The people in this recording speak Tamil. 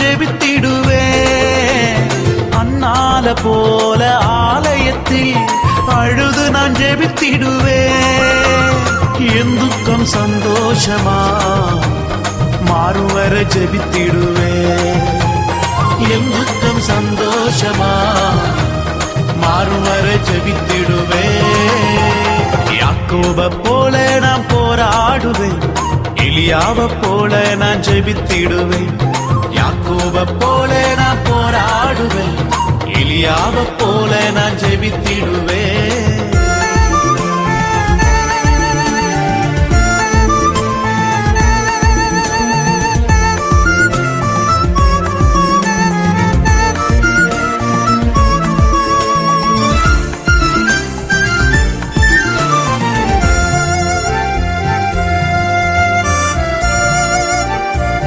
ஜெபித்திடுவே அன்னால போல ஆலயத்தில் அழுது நான் ஜெபித்திடுவே എന്തുക്കം സന്തോഷമാ മാറുവരെ ജപിത്തിടുവേ എന്തുക്കം സന്തോഷമാ മാറുവരെ ജപിത്തിടുവേ യാക്കോബ പോലെ നാം പോരാടുവേ எலியாவ போல நான் ஜெபித்திடுவேன். யாக்கோவ போல நான் போராடுவேன். எலியாவ போல நான் ஜெபித்திடுவேன்.